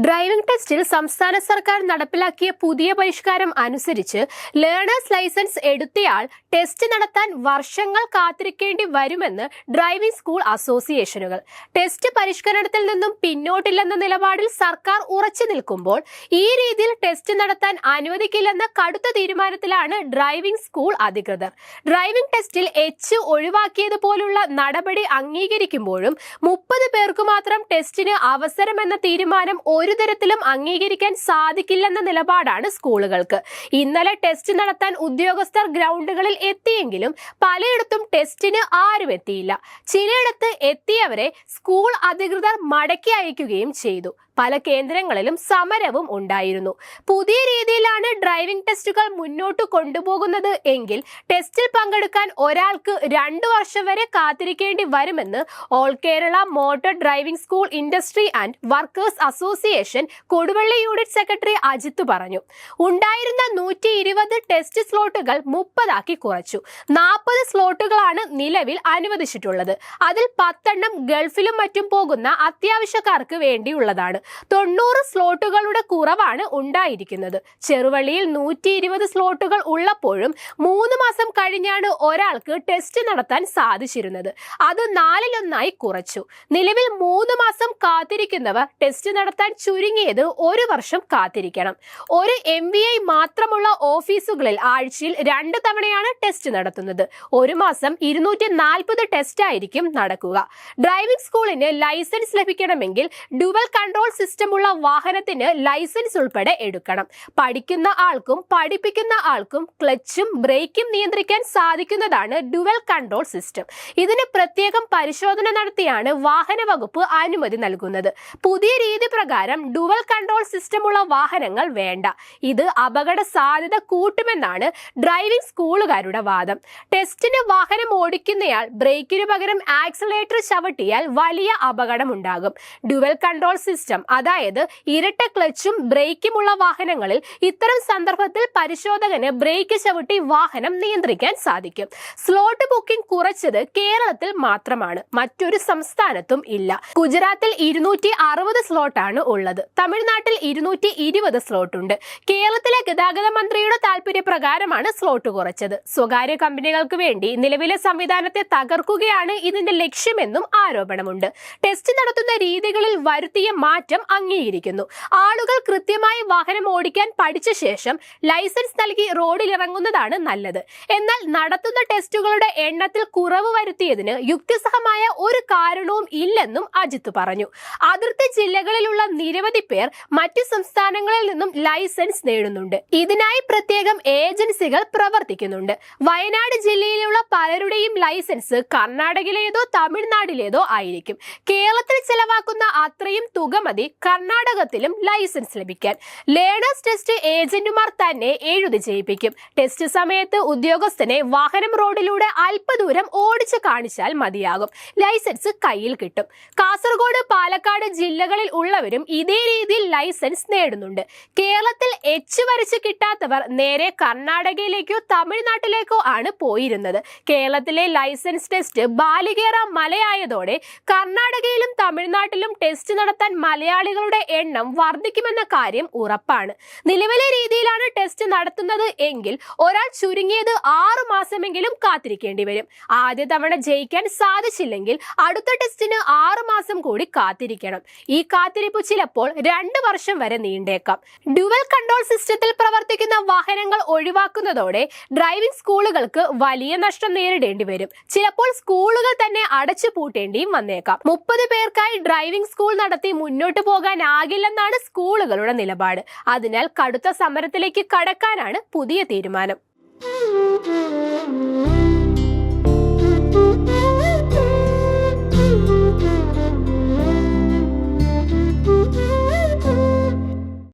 Driving ടെസ്റ്റിൽ സംസ്ഥാന സർക്കാർ നടപ്പിലാക്കിയ പുതിയ പരിഷ്കാരം അനുസരിച്ച് ലേണേഴ്സ് ലൈസൻസ് എടുത്തയാൾ ടെസ്റ്റ് നടത്താൻ വർഷങ്ങൾ കാത്തിരിക്കേണ്ടി വരുമെന്ന് ഡ്രൈവിംഗ് സ്കൂൾ അസോസിയേഷനുകൾ. ടെസ്റ്റ് പരിഷ്കരണത്തിൽ നിന്നും പിന്നോട്ടില്ലെന്ന നിലപാടിൽ സർക്കാർ ഉറച്ചു നിൽക്കുമ്പോൾ ഈ രീതിയിൽ ടെസ്റ്റ് നടത്താൻ അനുവദിക്കില്ലെന്ന കടുത്ത തീരുമാനത്തിലാണ് ഡ്രൈവിംഗ് സ്കൂൾ അധികൃതർ. ഡ്രൈവിംഗ് ടെസ്റ്റിൽ എച്ച് ഒഴിവാക്കിയതുപോലുള്ള നടപടി അംഗീകരിക്കുമ്പോഴും മുപ്പത് പേർക്ക് മാത്രം ടെസ്റ്റിന് അവസരമെന്ന തീരുമാനം ഒരു തരത്തിലും അംഗീകരിക്കാൻ സാധിക്കില്ലെന്ന നിലപാടാണ് സ്കൂളുകൾക്ക്. ഇന്നലെ ടെസ്റ്റ് നടത്താൻ ഉദ്യോഗസ്ഥർ ഗ്രൗണ്ടുകളിൽ എത്തിയെങ്കിലും പലയിടത്തും ടെസ്റ്റിന് ആരും എത്തിയില്ല. ചിലയിടത്ത് എത്തിയവരെ സ്കൂൾ അധികൃതർ മടക്കി അയക്കുകയും ചെയ്തു. പല കേന്ദ്രങ്ങളിലും സമരവും ഉണ്ടായിരുന്നു. പുതിയ രീതിയിലാണ് ഡ്രൈവിംഗ് ടെസ്റ്റുകൾ മുന്നോട്ട് കൊണ്ടുപോകുന്നത് എങ്കിൽ ടെസ്റ്റിൽ പങ്കെടുക്കാൻ ഒരാൾക്ക് രണ്ടു വർഷം വരെ കാത്തിരിക്കേണ്ടി വരുമെന്ന് all Kerala motor driving school industry and workers association Koduvally unit secretary Ajith പറഞ്ഞു. ഉണ്ടായിരുന്ന നൂറ്റി ടെസ്റ്റ് സ്ലോട്ടുകൾ മുപ്പതാക്കി കുറച്ചു നാൽപ്പത് സ്ലോട്ടുകളാണ് നിലവിൽ അനുവദിച്ചിട്ടുള്ളത്. അതിൽ പത്തെണ്ണം ഗൾഫിലും മറ്റും പോകുന്ന അത്യാവശ്യക്കാർക്ക് വേണ്ടിയുള്ളതാണ്. തൊണ്ണൂറ് സ്ലോട്ടുകളുടെ കുറവാണ് ഉണ്ടായിരിക്കുന്നത്. ചെറുവള്ളിയിൽ നൂറ്റി ഇരുപത് സ്ലോട്ടുകൾ ഉള്ളപ്പോഴും മൂന്ന് മാസം കഴിഞ്ഞാണ് ഒരാൾക്ക് ടെസ്റ്റ് നടത്താൻ സാധിച്ചിരുന്നത്. അത് നാലിലൊന്നായി കുറച്ചു. നിലവിൽ മൂന്ന് മാസം കാത്തിരിക്കുന്നവർ ടെസ്റ്റ് നടത്താൻ ചുരുങ്ങിയത് ഒരു വർഷം കാത്തിരിക്കണം. ഒരു എം മാത്രമുള്ള ഓഫീസുകളിൽ ആഴ്ചയിൽ രണ്ട് തവണയാണ് ടെസ്റ്റ് നടത്തുന്നത്. ഒരു മാസം ഇരുന്നൂറ്റി നാൽപ്പത് ടെസ്റ്റ് ആയിരിക്കും നടക്കുക. ഡ്രൈവിംഗ് സ്കൂളിന് ലൈസൻസ് ലഭിക്കണമെങ്കിൽ ഡുവൽ കൺട്രോൾ സിസ്റ്റം ഉള്ള വാഹനത്തിന് ലൈസൻസ് ഉൾപ്പെടെ എടുക്കണം. പഠിക്കുന്ന ആൾക്കും പഠിപ്പിക്കുന്ന ആൾക്കും ക്ലച്ചും ബ്രേക്കും നിയന്ത്രിക്കാൻ സാധിക്കുന്നതാണ് ഡുവൽ കൺട്രോൾ സിസ്റ്റം ഇതിന് പ്രത്യേകം പരിശോധന നടത്തിയാണ് വാഹന വകുപ്പ് അനുമതി നൽകുന്നത്. പുതിയ രീതി പ്രകാരം ഡുവൽ കൺട്രോൾ സിസ്റ്റം ഉള്ള വാഹനങ്ങൾ വേണ്ട. ഇത് അപകട സാധ്യത കൂട്ടുമെന്നാണ് ഡ്രൈവിംഗ് സ്കൂളുകാരുടെ വാദം. ടെസ്റ്റിന് വാഹനം ഓടിക്കുന്നയാൾ ബ്രേക്കിന് പകരം ആക്സിലേറ്റർ ചവിട്ടിയാൽ വലിയ അപകടം ഉണ്ടാകും ഡുവൽ കൺട്രോൾ സിസ്റ്റം അതായത് ഇരട്ട ക്ലച്ചും ബ്രേക്കുമുള്ള വാഹനങ്ങളിൽ ഇത്തരം സന്ദർഭത്തിൽ പരിശോധകന് ബ്രേക്ക് ചവിട്ടി വാഹനം നിയന്ത്രിക്കാൻ സാധിക്കും. സ്ലോട്ട് ബുക്കിംഗ് കുറച്ചത് കേരളത്തിൽ മാത്രമാണ്. മറ്റൊരു സംസ്ഥാനത്തും ഇല്ല. ഗുജറാത്തിൽ ഇരുന്നൂറ്റി അറുപത് സ്ലോട്ടാണ് ഉള്ളത്. തമിഴ്നാട്ടിൽ ഇരുന്നൂറ്റി ഇരുപത് സ്ലോട്ടുണ്ട്. കേരളത്തിലെ ഗതാഗത മന്ത്രിയുടെ താല്പര്യപ്രകാരമാണ് സ്ലോട്ട് കുറച്ചത്. സ്വകാര്യ കമ്പനികൾക്ക് വേണ്ടി നിലവിലെ സംവിധാനത്തെ തകർക്കുകയാണ് ഇതിന്റെ ലക്ഷ്യമെന്നും ആരോപണമുണ്ട്. ടെസ്റ്റ് നടത്തുന്ന രീതികളിൽ വരുത്തിയ മാറ്റം അംഗീകരിക്കുന്നു. ആളുകൾ കൃത്യമായി വാഹനം ഓടിക്കാൻ പഠിച്ച ശേഷം ലൈസൻസ് നൽകി റോഡിലിറങ്ങുന്നതാണ് നല്ലത്. എന്നാൽ നടത്തുന്ന ടെസ്റ്റുകളുടെ എണ്ണത്തിൽ കുറവ് വരുത്തിയതിന് യുക്തിസഹമായ ഒരു കാരണവും ഇല്ലെന്നും അജിത്ത് പറഞ്ഞു. അതിർത്തി ജില്ലകളിലുള്ള നിരവധി പേർ മറ്റു സംസ്ഥാനങ്ങളിൽ നിന്നും ലൈസൻസ് നേടുന്നുണ്ട്. ഇതിനായി പ്രത്യേകം ഏജൻസികൾ പ്രവർത്തിക്കുന്നുണ്ട്. വയനാട് ജില്ലയിലുള്ള പലരുടെയും ലൈസൻസ് കർണാടകയിലേതോ തമിഴ്നാടിലേതോ ആയിരിക്കും. കേരളത്തിൽ ചെലവാക്കുന്ന അത്രയും തുക മതി കർണാടകത്തിലും ലൈസൻസ് ലഭിക്കാൻ. ലേണേഴ്സ് ടെസ്റ്റ് ഏജന്റുമാർ തന്നെ എഴുതി ചെയ്യിപ്പിക്കും ടെസ്റ്റ് സമയത്ത് ഉദ്യോഗസ്ഥനെ വാഹനം റോഡിലൂടെ അല്പദൂരം ഓടിച്ചു കാണിച്ചാൽ മതിയാകും. ലൈസൻസ് കയ്യിൽ കിട്ടും. കാസർഗോഡ് പാലക്കാട് ജില്ലകളിൽ ഉള്ളവരും ഇതേ രീതിയിൽ ലൈസൻസ് നേടുന്നുണ്ട്. കേരളത്തിൽ എച്ച് വരച്ച് കിട്ടാത്തവർ നേരെ കർണാടകയിലേക്കോ തമിഴ്നാട്ടിലേക്കോ ആണ് പോയിരുന്നത്. കേരളത്തിലെ ലൈസൻസ് ടെസ്റ്റ് ബാലികേറ മലയായതോടെ കർണാടകയിലും തമിഴ്നാട്ടിലും ടെസ്റ്റ് നടത്താൻ മലയാളികളുടെ എണ്ണം വർദ്ധിക്കുമെന്ന കാര്യം ഉറപ്പാണ്. നിലവിലെ രീതിയിലാണ് ടെസ്റ്റ് നടത്തുന്നത് എങ്കിൽ ഒരാൾ ചുരുങ്ങിയത് ആറു മാസമെങ്കിലും കാത്തിരിക്കേണ്ടി വരും. ആദ്യ തവണ ജയിക്കാൻ സാധിച്ചില്ലെങ്കിൽ അടുത്ത ടെസ്റ്റിന് ആറു മാസം കൂടി കാത്തിരിക്കണം. ഈ കാത്തിരിപ്പ് ചിലപ്പോൾ രണ്ട് വർഷം വരെ നീണ്ടേക്കാം. ഡ്യുവൽ കൺട്രോൾ സിസ്റ്റത്തിൽ പ്രവർത്തിക്കുന്ന വാഹനങ്ങൾ ഒഴിവാക്കുന്നതോടെ ഡ്രൈവിംഗ് സ്കൂളുകൾക്ക് വലിയ നഷ്ടം നേരിടേണ്ടി വരും. ചിലപ്പോൾ സ്കൂളുകൾ തന്നെ അടച്ചു പൂട്ടേണ്ടിയും വന്നേക്കാം. മുപ്പത് പേർക്കായി ഡ്രൈവിംഗ് സ്കൂൾ നടത്തി മുന്നോട്ട് പോകാനാകില്ലെന്നാണ് സ്കൂളുകളുടെ നിലപാട്. അതിനാൽ കടുത്ത സമരത്തിലേക്ക് കടക്കാനാണ് പുതിയ തീരുമാനം.